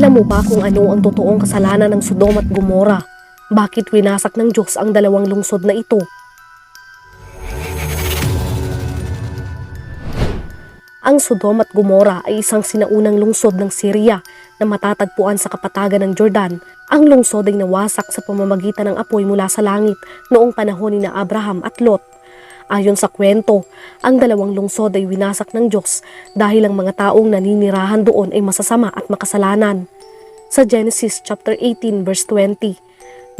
Alam mo ba kung ano ang totoong kasalanan ng Sodom at Gomora? Bakit winasak ng Diyos ang dalawang lungsod na ito? Ang Sodom at Gomora ay isang sinaunang lungsod ng Syria na matatagpuan sa kapatagan ng Jordan. Ang lungsod ay nawasak sa pamamagitan ng apoy mula sa langit noong panahon ni na Abraham at Lot. Ayon sa kwento, ang dalawang lungsod ay winasak ng Diyos dahil ang mga taong naninirahan doon ay masasama at makasalanan. Sa Genesis chapter 18 verse 20,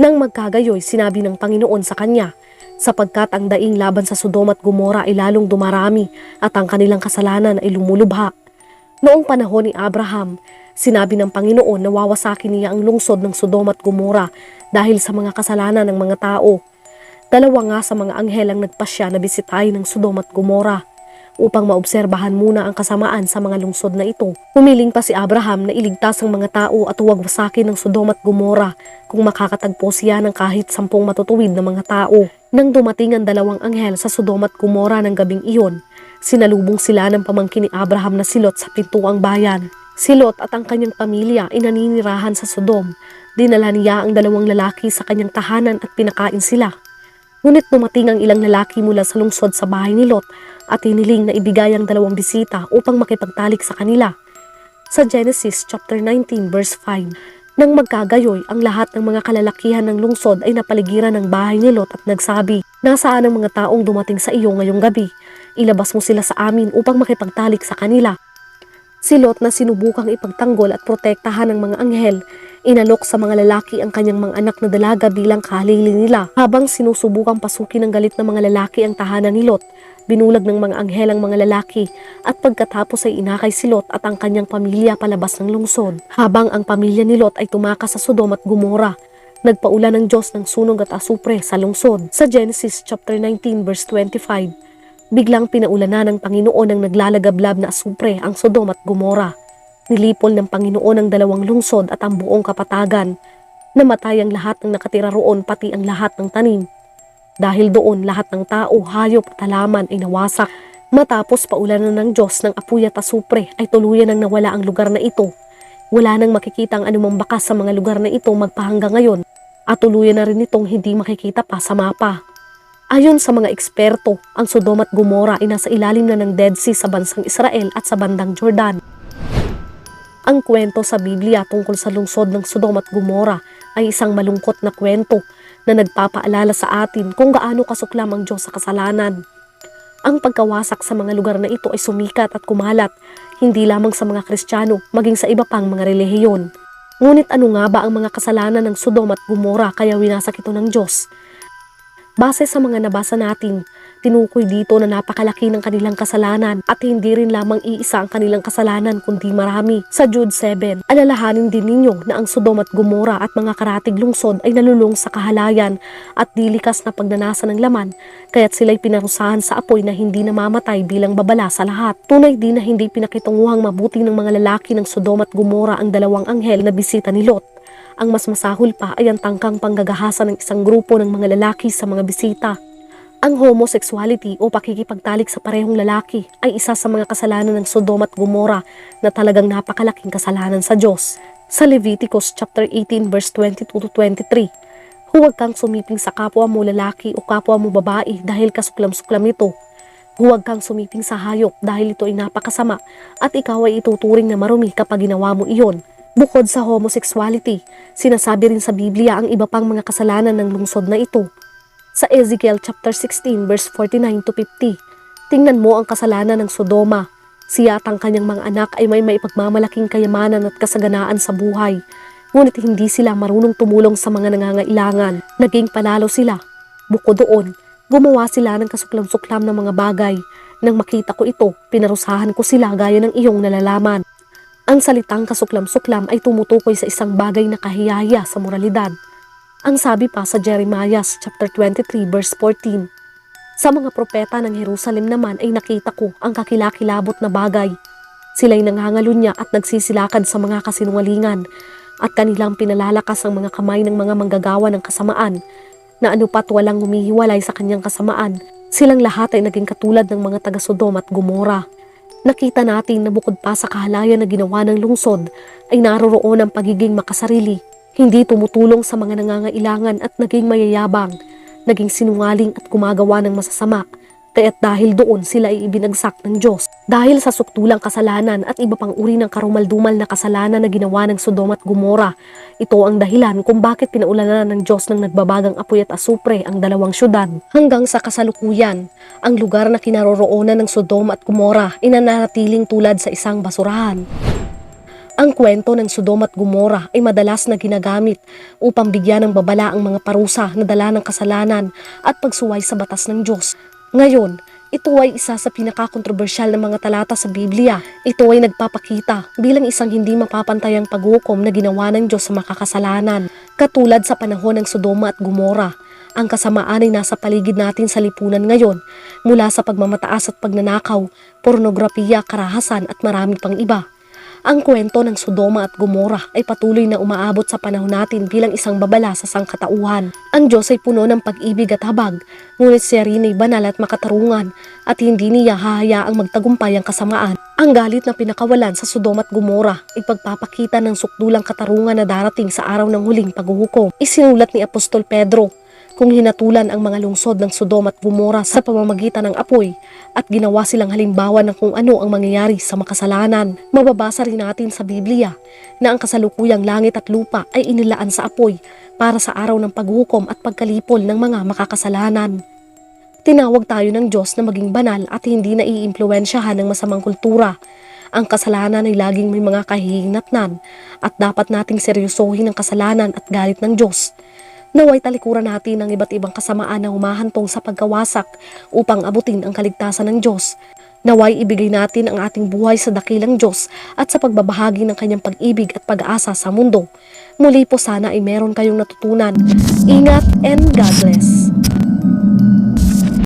nang magkagayoy sinabi ng Panginoon sa kanya, sapagkat ang daing laban sa Sodom at Gomora ay lalong dumarami at ang kanilang kasalanan ay lumulubha. Noong panahon ni Abraham, sinabi ng Panginoon na wawasakin niya ang lungsod ng Sodom at Gomora dahil sa mga kasalanan ng mga tao. Dalawa nga sa mga anghel ang nagpasya na bisitahin ng Sodom at Gomora upang maobserbahan muna ang kasamaan sa mga lungsod na ito. Humiling pa si Abraham na iligtas ang mga tao at huwag wasakin ng Sodom at Gomora kung makakatagpo siya ng kahit sampung matutuwid na mga tao. Nang dumating ang dalawang anghel sa Sodom at Gomora ng gabing iyon, sinalubong sila ng pamangkin ni Abraham na silot sa pintuang bayan. Si Lot at ang kanyang pamilya ay naninirahan sa Sodom. Dinala niya ang dalawang lalaki sa kanyang tahanan at pinakain sila. Ngunit dumating ang ilang lalaki mula sa lungsod sa bahay ni Lot at hiniling na ibigay ang dalawang bisita upang makipagtalik sa kanila. Sa Genesis chapter 19 verse 5, nang magkagayoy ang lahat ng mga kalalakihan ng lungsod ay napaligiran ng bahay ni Lot at nagsabi, Nasaan ang mga taong dumating sa iyo ngayong gabi? Ilabas mo sila sa amin upang makipagtalik sa kanila. Si Lot na sinubukang ipagtanggol at protektahan ng mga anghel, inalok sa mga lalaki ang kanyang mga anak na dalaga bilang kahalili nila. Habang sinusubukang pasukin ng galit ng mga lalaki ang tahanan ni Lot, binulag ng mga anghel ang mga lalaki at pagkatapos ay inakay si Lot at ang kanyang pamilya palabas ng lungsod. Habang ang pamilya ni Lot ay tumakas sa Sodom at Gomora, nagpaulan ng Diyos ng sunog at asupre sa lungsod. Sa Genesis chapter 19 verse 25, biglang pinaulanan ng Panginoon ng naglalagablab na asupre ang Sodom at Gomora. Nilipol ng Panginoon ang dalawang lungsod at ang buong kapatagan. Namatay ang lahat ng nakatira roon pati ang lahat ng tanim. Dahil doon lahat ng tao, hayop at halaman ay nawasak. Matapos paulanan ng Diyos ng apoy at asupre ay tuluyan nang nawala ang lugar na ito. Wala nang makikita ang anumang bakas sa mga lugar na ito magpahanggang ngayon at tuluyan na rin itong hindi makikita pa sa mapa. Ayon sa mga eksperto, ang Sodom at Gomora ay nasa ilalim na ng Dead Sea sa bansang Israel at sa bandang Jordan. Ang kwento sa Biblia tungkol sa lungsod ng Sodom at Gomora ay isang malungkot na kwento na nagpapaalala sa atin kung gaano kasuklam ang Diyos sa kasalanan. Ang pagkawasak sa mga lugar na ito ay sumikat at kumalat, hindi lamang sa mga Kristiyano, maging sa iba pang mga relihiyon. Ngunit ano nga ba ang mga kasalanan ng Sodom at Gomora kaya winasak ito ng Diyos? Base sa mga nabasa natin, tinukoy dito na napakalaki ng kanilang kasalanan at hindi rin lamang iisa ang kanilang kasalanan kundi marami. Sa Jude 7, alalahanin din ninyo na ang Sodom at Gomora at mga karatig lungsod ay nalulong sa kahalayan at dilikas na pagnanasa ng laman, kaya't sila'y pinarusahan sa apoy na hindi namamatay bilang babala sa lahat. Tunay din na hindi pinakitunguhang mabuti ng mga lalaki ng Sodom at Gomora ang dalawang anghel na bisita ni Lot. Ang mas masahol pa ay ang tangkang panggagahasa ng isang grupo ng mga lalaki sa mga bisita. Ang homosexuality o pakikipagtalik sa parehong lalaki ay isa sa mga kasalanan ng Sodom at Gomora na talagang napakalaking kasalanan sa Diyos. Sa Leviticus chapter 18 verse 22 to 23, Huwag kang sumiping sa kapwa mo lalaki o kapwa mo babae dahil kasuklam-suklam ito. Huwag kang sumiping sa hayop dahil ito ay napakasama at ikaw ay ituturing na marumi kapag ginawa mo iyon. Bukod sa homosexuality, sinasabi rin sa Biblia ang iba pang mga kasalanan ng lungsod na ito. Sa Ezekiel chapter 16 verse 49 to 50, tingnan mo ang kasalanan ng Sodoma. Siya at ang kanyang mga anak ay may maipagmamalaking kayamanan at kasaganaan sa buhay. Ngunit hindi sila marunong tumulong sa mga nangangailangan. Naging palalo sila. Bukod doon, gumawa sila ng kasuklam-suklam ng mga bagay. Nang makita ko ito, pinarusahan ko sila gaya ng iyong nalalaman. Ang salitang kasuklam-suklam ay tumutukoy sa isang bagay na kahiyaya sa moralidad. Ang sabi pa sa Jeremiah chapter 23 verse 14. Sa mga propeta ng Jerusalem naman ay nakita ko ang kakilakilabot na bagay. Sila'y nangangalunya at nagsisilakad sa mga kasinungalingan at kanilang pinalalakas ang mga kamay ng mga manggagawa ng kasamaan na anupat walang humihiwalay sa kanyang kasamaan. Silang lahat ay naging katulad ng mga taga Sodom at Gomora. Nakita natin na bukod pa sa kahalayan na ginawa ng lungsod ay naroroon ang pagiging makasarili, hindi tumutulong sa mga nangangailangan at naging mayayabang, naging sinungaling at gumagawa ng masasama. Kaya't dahil doon sila ay ibinagsak ng Diyos. Dahil sa suktulang kasalanan at iba pang uri ng karumaldumal na kasalanan na ginawa ng Sodom at Gomora, ito ang dahilan kung bakit pinaulanan ng Diyos ng nagbabagang apoy at asupre ang dalawang syudad. Hanggang sa kasalukuyan, ang lugar na kinaroroonan ng Sodom at Gomora ay nananatiling tulad sa isang basurahan. Ang kwento ng Sodom at Gomora ay madalas na ginagamit upang bigyan ng babala ang mga parusa na dala ng kasalanan at pagsuway sa batas ng Diyos. Ngayon, ito ay isa sa pinakakontrobersyal na mga talata sa Biblia. Ito ay nagpapakita bilang isang hindi mapapantayang paghukom na ginawa ng Diyos sa makakasalanan. Katulad sa panahon ng Sodoma at Gomora, ang kasamaan ay nasa paligid natin sa lipunan ngayon mula sa pagmamataas at pagnanakaw, pornografiya, karahasan at marami pang iba. Ang kwento ng Sodoma at Gomora ay patuloy na umaabot sa panahon natin bilang isang babala sa sangkatauhan. Ang Diyos ay puno ng pag-ibig at habag, ngunit siya rin ay banal at makatarungan at hindi niya hahayaang magtagumpay ang kasamaan. Ang galit na pinakawalan sa Sodoma at Gomora ay pagpapakita ng sukdulang katarungan na darating sa araw ng huling paghuhukom. Isinulat ni Apostol Pedro kung hinatulan ang mga lungsod ng Sodom at Gomora sa pamamagitan ng apoy at ginawa silang halimbawa ng kung ano ang mangyayari sa makasalanan. Mababasa rin natin sa Biblia na ang kasalukuyang langit at lupa ay inilaan sa apoy para sa araw ng paghukom at pagkalipol ng mga makakasalanan. Tinawag tayo ng Diyos na maging banal at hindi na iimpluwensyahan ng masamang kultura. Ang kasalanan ay laging may mga kahihinatnan at dapat nating seryosohin ang kasalanan at galit ng Diyos. Naway talikuran natin ang iba't ibang kasamaan na humahantong sa pagkawasak upang abutin ang kaligtasan ng Diyos. Naway ibigay natin ang ating buhay sa dakilang Diyos at sa pagbabahagi ng kanyang pag-ibig at pag-asa sa mundo. Muli po sana ay meron kayong natutunan. Ingat and God bless.